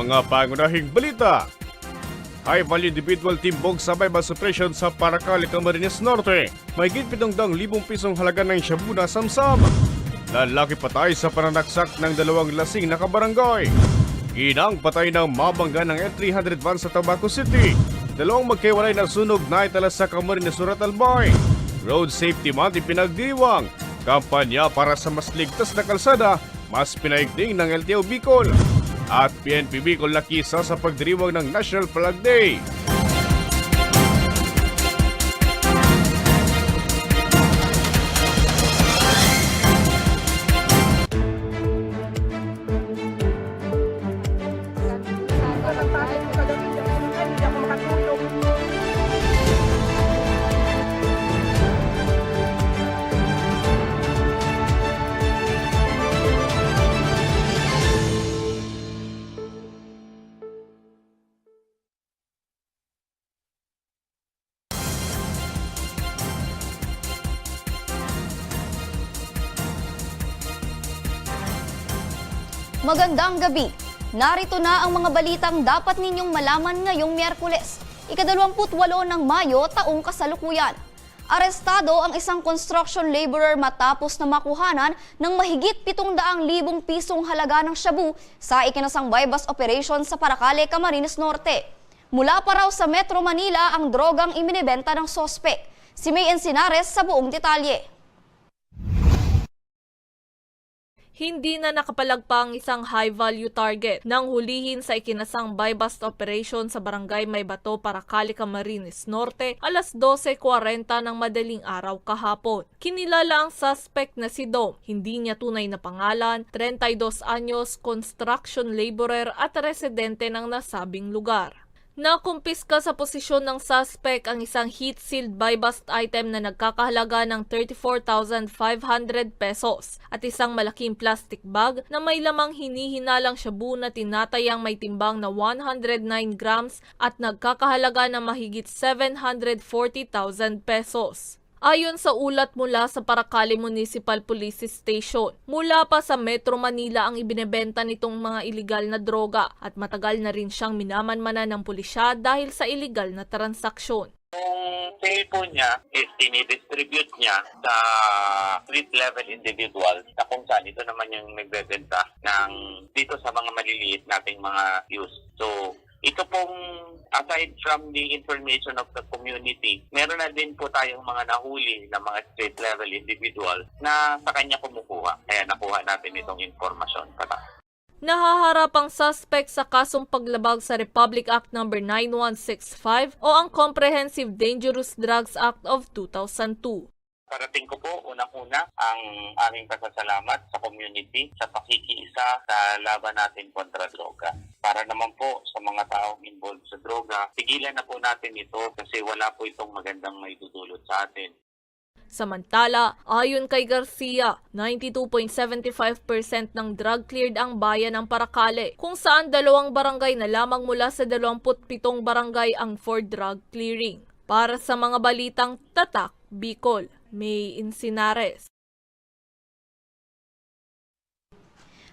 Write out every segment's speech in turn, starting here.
mga pangunahing balita. High-value individual team bog sabay operation sa Paracale, Camarines Norte. May pitong libong pisong halaga ng shabu na samsam. Lalaki patay sa pananaksak ng dalawang lasing na kabarangay. Ginang patay ng mabangga ng L300 van sa Tabaco City. Dalawang magkaiwalay na sunog na itala sa Camarines Surat Albay. Road Safety Month ipinagdiwang. Kampanya para sa mas ligtas na kalsada, mas pinaigting ng LTO Bicol. At PNP Bicol nakisa sa pagdiriwang ng National Flag Day. Magandang gabi. Narito na ang mga balitang dapat ninyong malaman ngayong Miyerkules, ikadalawamputwalo ng Mayo taong kasalukuyan. Arestado ang isang construction laborer matapos na makuhanan ng mahigit 700,000 pisong halaga ng shabu sa ikinasang bypass operation sa Paracale, Camarines Norte. Mula pa raw sa Metro Manila ang drogang iminibenta ng sospek. Si May Encinares sa buong detalye. Hindi na nakapalagpa ang isang high-value target nang hulihin sa ikinasang buy-bust operation sa barangay Maybato, Paracali, Camarines Norte alas 12.40 ng madaling araw kahapon. Kinilala ang suspect na si Dom. Hindi niya tunay na pangalan, 32 anyos, construction laborer at residente ng nasabing lugar. Nakumpiska sa posisyon ng suspect ang isang heat-sealed buy-bust item na nagkakahalaga ng 34,500 pesos at isang malaking plastic bag na may lamang hinihinalang shabu na tinatayang may timbang na 109 grams at nagkakahalaga ng mahigit 740,000 pesos. Ayon sa ulat mula sa Paracali Municipal Police Station, mula pa sa Metro Manila ang ibinebenta nitong mga iligal na droga at matagal na rin siyang minamanmana ng pulisya dahil sa iligal na transaksyon. Yung sale niya is dinidistribute niya sa street level individuals na kung saan ito naman yung nagbebenta ng dito sa mga maliliit nating mga use. So, ito pong aside from the information of the community, meron na din po tayong mga nahuli na mga street level individuals na sa kanya kumukuha. Kaya nakuha natin itong informasyon. Para. Nahaharap ang suspect sa kasong paglabag sa Republic Act No. 9165 o ang Comprehensive Dangerous Drugs Act of 2002. Parating ko po unang-una ang aming pasasalamat sa community sa pakikiisa sa laban natin kontra droga. Para naman po sa mga taong involved sa droga, tigilan na po natin ito kasi wala po itong magandang may dudulot sa atin. Samantala, ayon kay Garcia, 92.75% ng drug cleared ang bayan ng Paracale, kung saan dalawang barangay na lamang mula sa 27 barangay ang for drug clearing. Para sa mga balitang tatak, Bicol, May Insinares.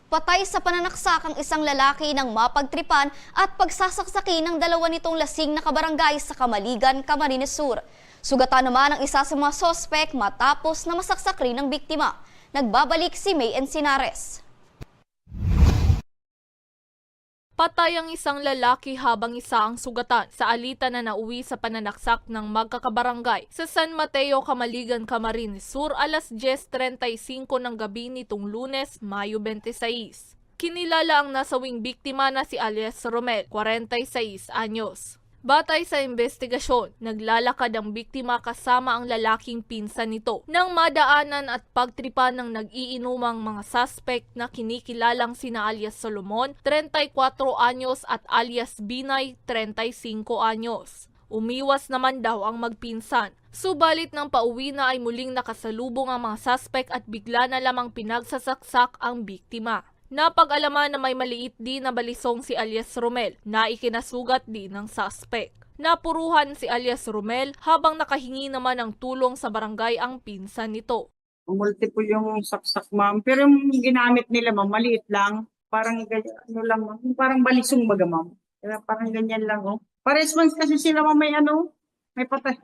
Patay sa pananaksak ang isang lalaki ng mapagtripan at pagsasaksaki ng dalawa nitong lasing na kabarangay sa Kamaligan, Camarines Sur. Sugatan naman ang isa sa mga sospek matapos na masaksak rin ng biktima. Nagbabalik si May Encinares. Patay ang isang lalaki habang isa ang sugatan sa alitan na nauwi sa pananaksak ng magkakabarangay sa San Mateo, Camaligan, Camarines Sur alas 10.35 ng gabi nitong lunes, Mayo 26. Kinilala ang nasawing biktima na si alias Romel, 46 anyos. Batay sa investigasyon, naglalakad ang biktima kasama ang lalaking pinsan nito nang madaanan at pagtripan ng nag-iinumang mga suspect na kinikilalang sina alias Solomon, 34 anyos at alias Binay, 35 anyos. Umiwas naman daw ang magpinsan. Subalit ng pauwi na ay muling nakasalubong ang mga suspect at bigla na lamang pinagsasaksak ang biktima. Napag-alaman na may maliit din na balisong si alias Romel na ikinasugat din ng suspect. Napuruhan si alias Romel habang nakahingi naman ng tulong sa barangay ang pinsan nito. multiple yung saksak ma'am. Pero yung ginamit nila ma'am, maliit lang. Parang ganyan, ano lang, ma'am. parang balisong baga, ma'am. Parang ganyan lang, oh. Paresponse kasi sila, ma'am, may ano, may patay.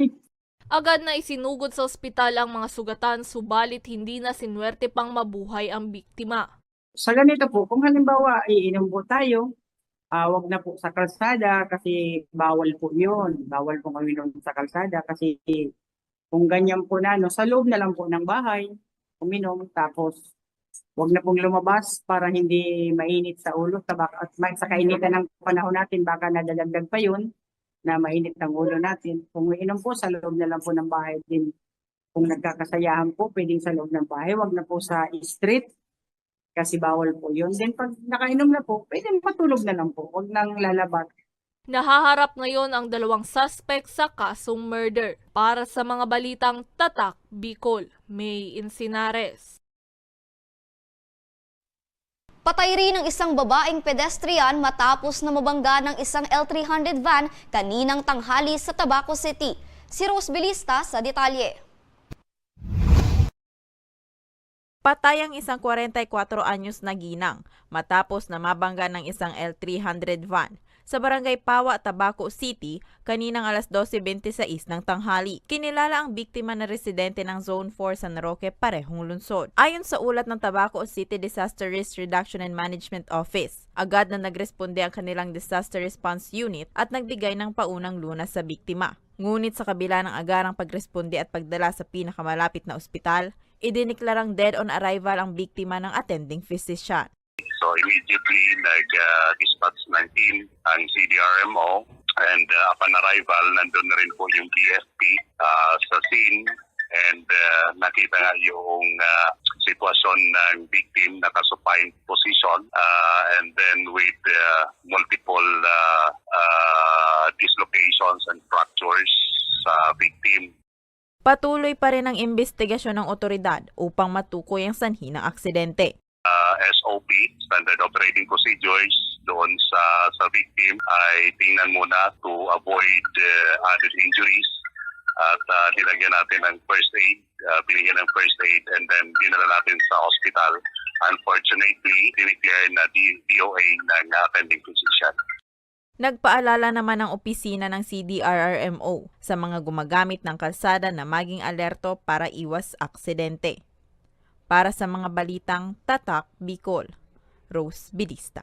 Agad na isinugod sa ospital ang mga sugatan subalit hindi na sinwerte pang mabuhay ang biktima. Sa ganito po, kung halimbawa, iinom po tayo, ah wag na po sa kalsada kasi bawal po yun. Bawal po uminom sa kalsada kasi kung ganyan po na, no, sa loob na lang po ng bahay, uminom, tapos wag na pong lumabas para hindi mainit sa ulo sa baka, at sa kainitan ng panahon natin baka nadadagdag pa yun na mainit ang ulo natin. Kung uminom po sa loob na lang po ng bahay din. Kung nagkakasayahan po, pwedeng sa loob ng bahay, wag na po sa street kasi bawal po yun. Then pag nakainom na po, pwede matulog na lang po. Huwag nang lalabas. Nahaharap ngayon ang dalawang suspect sa kasong murder. Para sa mga balitang Tatak, Bicol, May Insinares. Patay rin ang isang babaeng pedestrian matapos na mabangga ng isang L300 van kaninang tanghali sa Tabaco City. Si Rose Belista sa detalye. Patay ang isang 44 anyos na ginang matapos na mabangga ng isang L300 van sa barangay Pawa, Tabaco City kaninang alas 12.26 ng tanghali. Kinilala ang biktima na residente ng Zone 4 San Roque parehong lungsod. Ayon sa ulat ng Tabaco City Disaster Risk Reduction and Management Office, agad na nagresponde ang kanilang Disaster Response Unit at nagbigay ng paunang lunas sa biktima. Ngunit sa kabila ng agarang pagresponde at pagdala sa pinakamalapit na ospital, idiniklarang dead on arrival ang biktima ng attending physician. So immediately nag-dispatch ng team ang CDRMO and uh, upon arrival nandun na rin po yung BFP uh, sa scene and uh, nakita nga yung uh, sitwasyon ng victim nakasupine position uh, and then with uh, multiple uh, uh, dislocations and fractures sa victim Patuloy pa rin ang investigasyon ng otoridad upang matukoy ang sanhi ng aksidente. uh, SOP, Standard Operating Procedures, doon sa sa victim ay tingnan muna to avoid uh, added injuries at uh, nilagyan natin ng first aid, uh, binigyan ng first aid and then dinala natin sa hospital. Unfortunately, dineclare na DOA ng attending physician. Nagpaalala naman ang opisina ng CDRRMO sa mga gumagamit ng kalsada na maging alerto para iwas aksidente. Para sa mga balitang Tatak Bicol, Rose Bilista.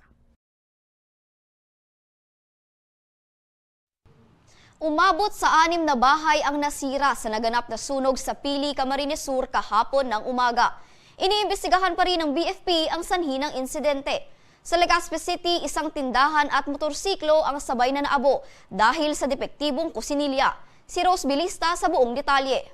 Umabot sa anim na bahay ang nasira sa naganap na sunog sa Pili, Camarines Sur kahapon ng umaga. Iniimbestigahan pa rin ng BFP ang sanhi ng insidente. Sa Legazpi City, isang tindahan at motorsiklo ang sabay na naabo dahil sa depektibong kusinilya. Si Rose Bilista sa buong detalye.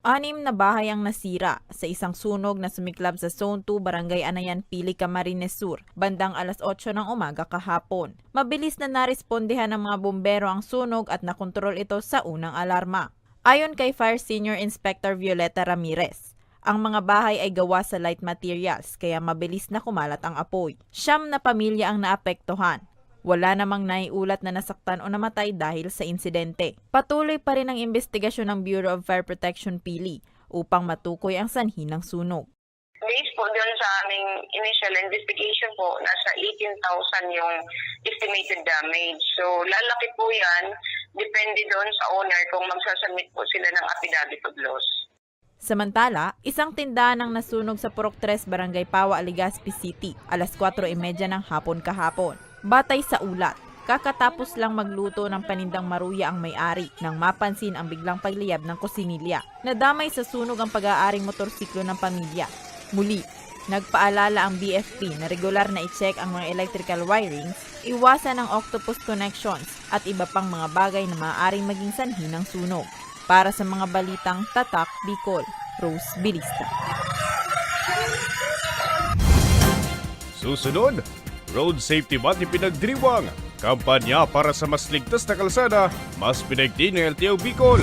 Anim na bahay ang nasira sa isang sunog na sumiklab sa Zone 2 Barangay Anayan, Pili, Camarines Sur, bandang alas 8 ng umaga kahapon. Mabilis na narespondehan ng mga bumbero ang sunog at nakontrol ito sa unang alarma. Ayon kay Fire Senior Inspector Violeta Ramirez, ang mga bahay ay gawa sa light materials kaya mabilis na kumalat ang apoy. Siyam na pamilya ang naapektuhan. Wala namang naiulat na nasaktan o namatay dahil sa insidente. Patuloy pa rin ang investigasyon ng Bureau of Fire Protection Pili upang matukoy ang sanhi ng sunog. Based po doon sa aming initial investigation po, nasa 18,000 yung estimated damage. So, lalaki po yan. Depende doon sa owner kung magsasubmit po sila ng affidavit of loss. Samantala, isang tindahan ang nasunog sa Purok 3, Barangay Pawa, Legazpi City, alas 4.30 ng hapon kahapon. Batay sa ulat, kakatapos lang magluto ng panindang maruya ang may-ari nang mapansin ang biglang pagliyab ng kusinilya. Nadamay sa sunog ang pag-aaring motorsiklo ng pamilya. Muli, nagpaalala ang BFP na regular na i-check ang mga electrical wirings, iwasan ang octopus connections at iba pang mga bagay na maaaring maging sanhi ng sunog. Para sa mga balitang Tatak Bicol, Rose Bilista. Susunod, Road Safety Month ipinagdiriwang. Kampanya para sa mas ligtas na kalsada, mas pinagdi ng LTO Bicol.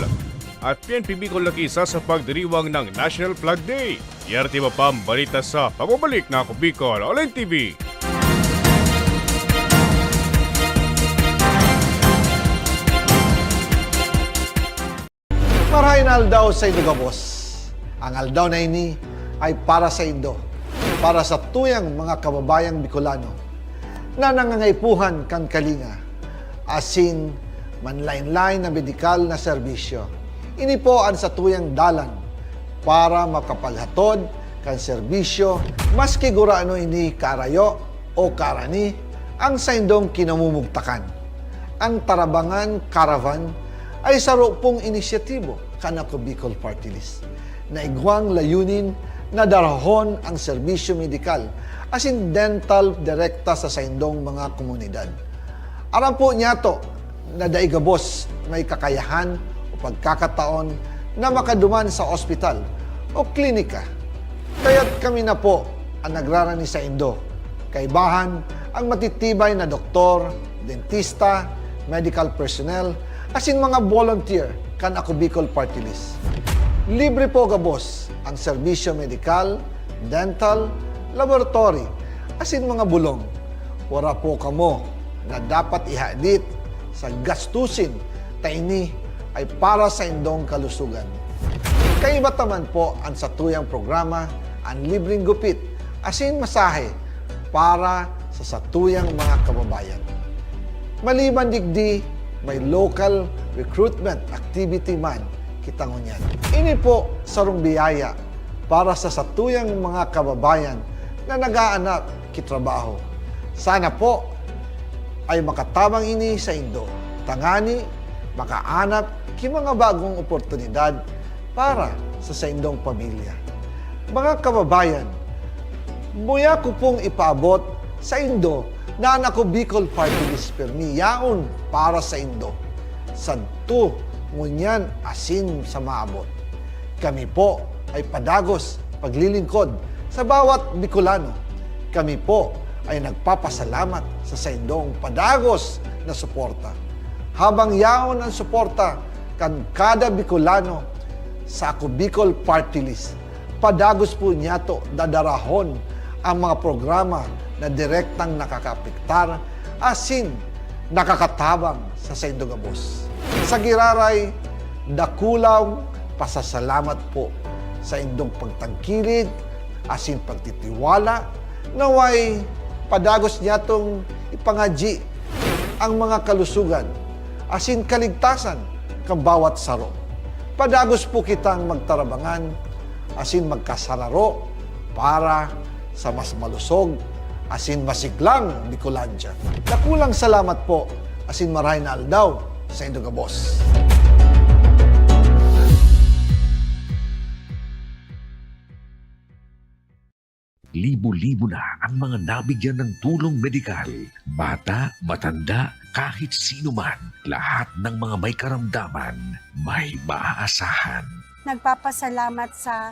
At PNP Bicol nakisa sa pagdiriwang ng National Flag Day. Yarte pa pang balita sa pababalik na ako Bicol Online TV. Marahin aldaw sa Indo Gabos. Ang aldaw na ini ay para sa Indo. para sa tuyang mga kababayang Bicolano na nangangaipuhan kan kalinga asin manlain-lain na medikal na serbisyo. Ini po ang sa tuyang dalan para makapaghatod kan serbisyo maski gurano ini karayo o karani ang saindong kinamumugtakan. Ang Tarabangan Caravan ay saro pong inisyatibo kanako Bicol Party List na igwang layunin na darahon ang serbisyo medikal asin dental direkta sa saindong mga komunidad. Aram po niya to na daigabos may kakayahan o pagkakataon na makaduman sa ospital o klinika. Kaya't kami na po ang nagrarani sa Indo. Kaibahan ang matitibay na doktor, dentista, medical personnel, asin mga volunteer kan ako Bicol Party List. Libre po gabos ang serbisyo medikal, dental, laboratory, asin mga bulong. Wala po kamo na dapat ihadit sa gastusin ta ini ay para sa indong kalusugan. Kaiba taman po ang sa tuyang programa ang libreng gupit asin masahe para sa satuyang mga kababayan. Maliban digdi, may local recruitment activity man kita ngunyan. Ini po sarong biyaya para sa satuyang mga kababayan na nag-aanap kitrabaho. Sana po ay makatabang ini sa Indo. Tangani, makaanap ki mga bagong oportunidad para sa sa indong pamilya. Mga kababayan, Buya ko pong ipaabot sa Indo na anak ko Bicol Party List Permi yaon para sa Indo. Sadto, ngunyan asin sa maabot. Kami po ay padagos paglilingkod sa bawat Bicolano. Kami po ay nagpapasalamat sa saindong padagos na suporta. Habang yaon ang suporta kan kada Bicolano sa ako Bicol Party List, padagos po niya to dadarahon ang mga programa na direktang nakakapiktar asin nakakatabang sa Saindogabos. Sa Giraray, dakulaw pasasalamat po sa indong pagtangkilig asin pagtitiwala naway padagos niya tong ipangaji ang mga kalusugan asin kaligtasan kang bawat saro. Padagos po kitang magtarabangan asin magkasararo para sa mas malusog asin masiglang Bicolandia. Nakulang salamat po asin maray na aldaw sa Indogabos. Libo-libo na ang mga nabigyan ng tulong medikal. Bata, matanda, kahit sino man, lahat ng mga may karamdaman, may maaasahan. nagpapasalamat sa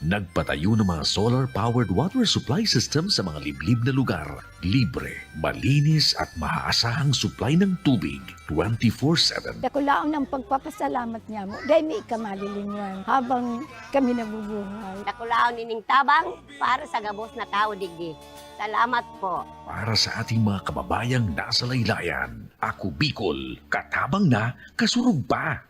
Nagpatayo ng mga solar-powered water supply system sa mga liblib na lugar. Libre, malinis at maaasahang supply ng tubig 24-7. Ako lang ng pagpapasalamat niya mo. Dahil may kamalilingan habang kami nabubuhay. Nakulaon nining tabang para sa gabos na tao digdi. Salamat po. Para sa ating mga kababayang nasa laylayan, ako Bicol, katabang na, kasurog pa.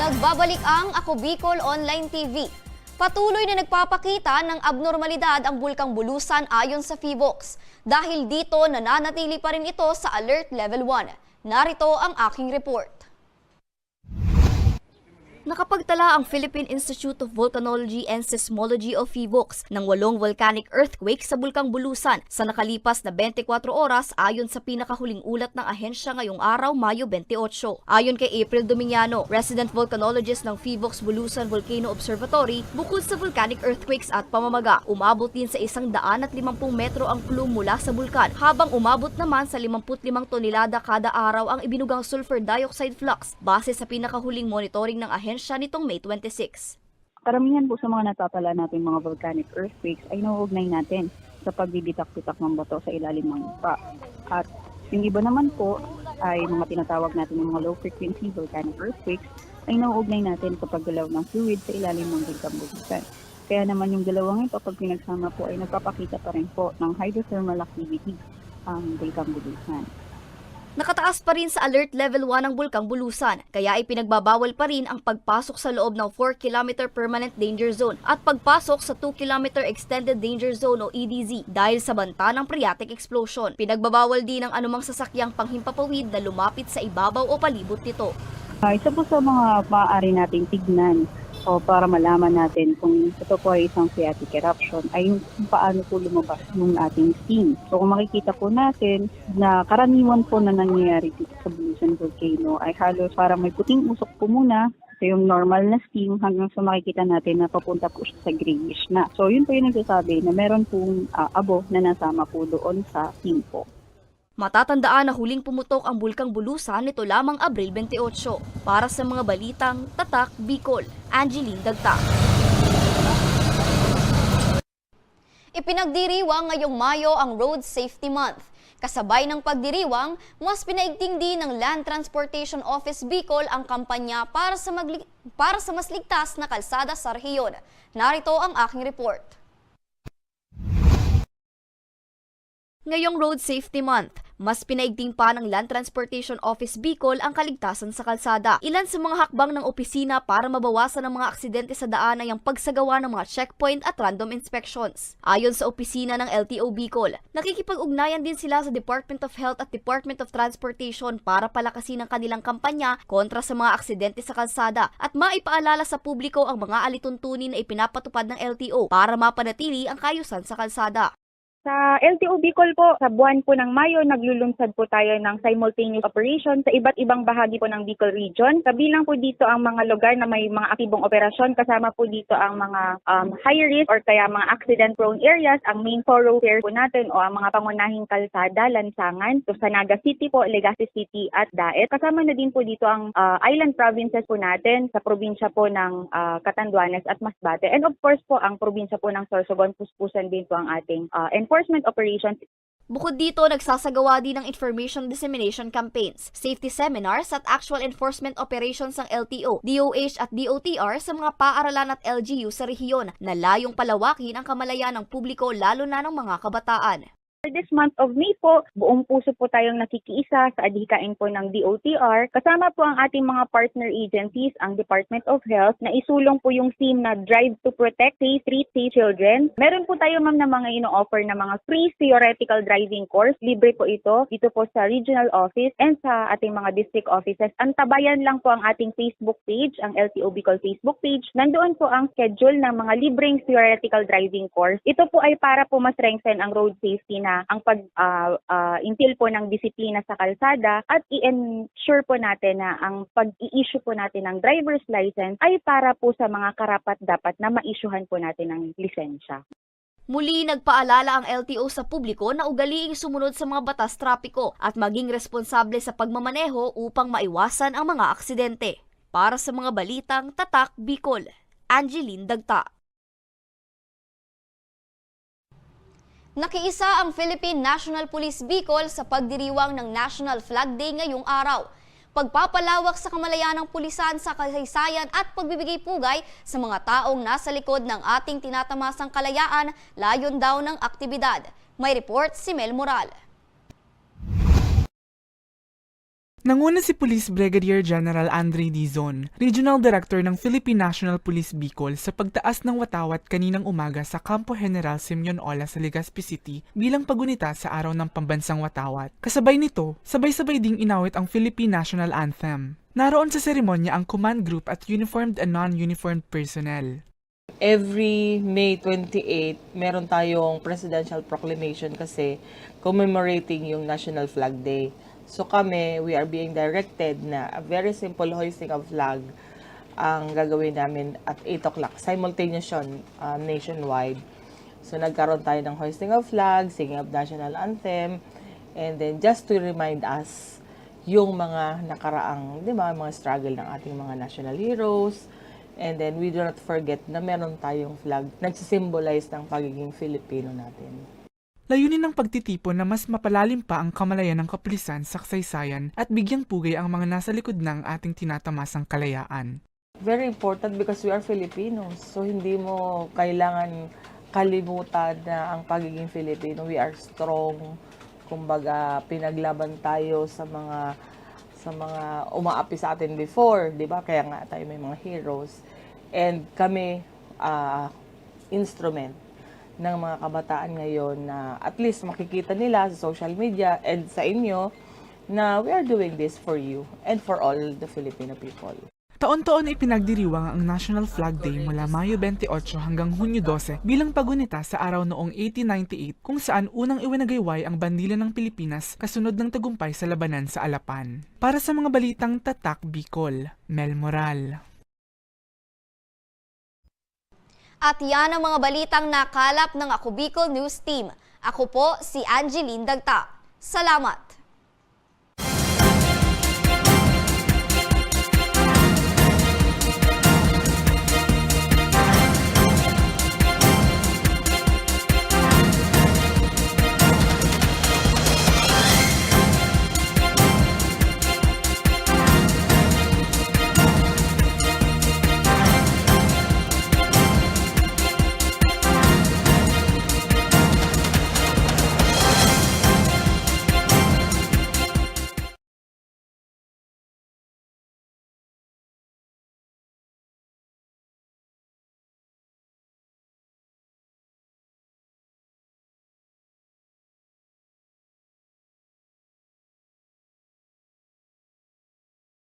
Nagbabalik ang Ako Bicol Online TV. Patuloy na nagpapakita ng abnormalidad ang bulkang Bulusan ayon sa FIVOX. Dahil dito, nananatili pa rin ito sa Alert Level 1. Narito ang aking report. Nakapagtala ang Philippine Institute of Volcanology and Seismology o PHIVOX ng walong volcanic earthquake sa Bulkang Bulusan sa nakalipas na 24 oras ayon sa pinakahuling ulat ng ahensya ngayong araw, Mayo 28. Ayon kay April Dominiano, resident volcanologist ng PHIVOX Bulusan Volcano Observatory, bukod sa volcanic earthquakes at pamamaga, umabot din sa isang daan at 50 metro ang plume mula sa bulkan, habang umabot naman sa 55 tonelada kada araw ang ibinugang sulfur dioxide flux base sa pinakahuling monitoring ng ahensya nitong May 26. Karamihan po sa mga natatala natin mga volcanic earthquakes ay nauugnay natin sa pagbibitak-bitak ng bato sa ilalim ng lupa. At yung iba naman po ay mga tinatawag natin ng mga low frequency volcanic earthquakes ay nauugnay natin sa paggalaw ng fluid sa ilalim ng bulkan bulusan. Kaya naman yung dalawang ito pag pinagsama po ay nagpapakita pa rin po ng hydrothermal activity ang bulkan bulusan. Nakataas pa rin sa alert level 1 ang bulkang Bulusan, kaya ipinagbabawal pa rin ang pagpasok sa loob ng 4 km permanent danger zone at pagpasok sa 2 km extended danger zone o EDZ dahil sa banta ng phreatic explosion. Pinagbabawal din ang anumang sasakyang panghimpapawid na lumapit sa ibabaw o palibot nito. Ah, isa po sa mga maaari nating tignan o para malaman natin kung ito po ay isang phreatic eruption ay kung paano po lumabas yung ating steam. So kung makikita po natin na karaniwan po na nangyayari dito sa Bulusan Volcano ay halos parang may puting usok po muna So yung normal na steam hanggang sa makikita natin na papunta po siya sa grayish na. So yun po yung nagsasabi na meron pong ah, abo na nasama po doon sa steam po. Matatandaan na huling pumutok ang bulkang Bulusan nito lamang Abril 28. Para sa mga balitang Tatak Bicol, Angeline Dagta. Ipinagdiriwang ngayong Mayo ang Road Safety Month. Kasabay ng pagdiriwang, mas pinaigting din ng Land Transportation Office Bicol ang kampanya para sa, magli- para sa mas ligtas na kalsada sa rehiyon. Narito ang aking report. Ngayong Road Safety Month, mas pinaigting pa ng Land Transportation Office Bicol ang kaligtasan sa kalsada. Ilan sa mga hakbang ng opisina para mabawasan ang mga aksidente sa daan ay ang pagsagawa ng mga checkpoint at random inspections. Ayon sa opisina ng LTO Bicol, nakikipag-ugnayan din sila sa Department of Health at Department of Transportation para palakasin ang kanilang kampanya kontra sa mga aksidente sa kalsada at maipaalala sa publiko ang mga alituntunin na ipinapatupad ng LTO para mapanatili ang kayusan sa kalsada. Sa LTO Bicol po, sa buwan po ng Mayo, naglulunsad po tayo ng simultaneous operation sa iba't ibang bahagi po ng Bicol region. Kabilang po dito ang mga lugar na may mga aktibong operasyon. Kasama po dito ang mga um, high risk or kaya mga accident-prone areas. Ang main thoroughfare po natin o ang mga pangunahing kalsada, lansangan. So sa Naga City po, Legazpi City at Daet. Kasama na din po dito ang uh, island provinces po natin sa probinsya po ng uh, Catanduanes at Masbate. And of course po, ang probinsya po ng Sorsogon, Puspusan din po ang ating uh, enforcement operations. Bukod dito, nagsasagawa din ng information dissemination campaigns, safety seminars at actual enforcement operations ng LTO, DOH at DOTR sa mga paaralan at LGU sa rehiyon na layong palawakin ang kamalayan ng publiko lalo na ng mga kabataan. For this month of May po, buong puso po tayong nakikiisa sa adhikain po ng DOTR. Kasama po ang ating mga partner agencies, ang Department of Health, na isulong po yung theme na Drive to Protect Safe Street Safe Children. Meron po tayo ma'am na mga ino-offer na mga free theoretical driving course. Libre po ito dito po sa regional office and sa ating mga district offices. Antabayan lang po ang ating Facebook page, ang LTO Bicol Facebook page. Nandoon po ang schedule ng mga libreng theoretical driving course. Ito po ay para po mas strengthen ang road safety ang pag-intil po ng disiplina sa kalsada at i-ensure po natin na ang pag-i-issue po natin ng driver's license ay para po sa mga karapat dapat na ma-issuehan po natin ng lisensya. Muli nagpaalala ang LTO sa publiko na ugaliing sumunod sa mga batas trapiko at maging responsable sa pagmamaneho upang maiwasan ang mga aksidente. Para sa mga balitang Tatak Bicol, Angeline Dagta. Nakiisa ang Philippine National Police Bicol sa pagdiriwang ng National Flag Day ngayong araw. Pagpapalawak sa kamalayan ng pulisan sa kasaysayan at pagbibigay pugay sa mga taong nasa likod ng ating tinatamasang kalayaan, layon daw ng aktibidad. May report si Mel Moral. Nanguna si Police Brigadier General Andre Dizon, Regional Director ng Philippine National Police Bicol sa pagtaas ng watawat kaninang umaga sa Campo General Simeon Ola sa Legazpi City bilang pagunita sa araw ng pambansang watawat. Kasabay nito, sabay-sabay ding inawit ang Philippine National Anthem. Naroon sa seremonya ang command group at uniformed and non-uniformed personnel. Every May 28, meron tayong presidential proclamation kasi commemorating yung National Flag Day. So kami, we are being directed na a very simple hoisting of flag ang gagawin namin at 8 o'clock. Simultaneous yun, uh, nationwide. So nagkaroon tayo ng hoisting of flag, singing of national anthem, and then just to remind us yung mga nakaraang, di ba, mga struggle ng ating mga national heroes, And then we do not forget na meron tayong flag nagsisimbolize ng pagiging Filipino natin. Layunin ng pagtitipon na mas mapalalim pa ang kamalayan ng kapulisan sa kasaysayan at bigyang pugay ang mga nasa likod ng ating tinatamasang kalayaan. Very important because we are Filipinos. So hindi mo kailangan kalimutan na ang pagiging Filipino. We are strong. Kumbaga, pinaglaban tayo sa mga sa mga umaapi sa atin before, 'di ba? Kaya nga tayo may mga heroes. And kami uh, instrument ng mga kabataan ngayon na at least makikita nila sa social media and sa inyo na we are doing this for you and for all the Filipino people. Taon-taon ipinagdiriwang ang National Flag Day mula Mayo 28 hanggang Hunyo 12 bilang pagunita sa araw noong 1898 kung saan unang iwinagayway ang bandila ng Pilipinas kasunod ng tagumpay sa labanan sa Alapan. Para sa mga balitang Tatak Bicol, Mel Moral. At yan ang mga balitang nakalap ng Ako Bicol News Team. Ako po si Angeline Dagta. Salamat!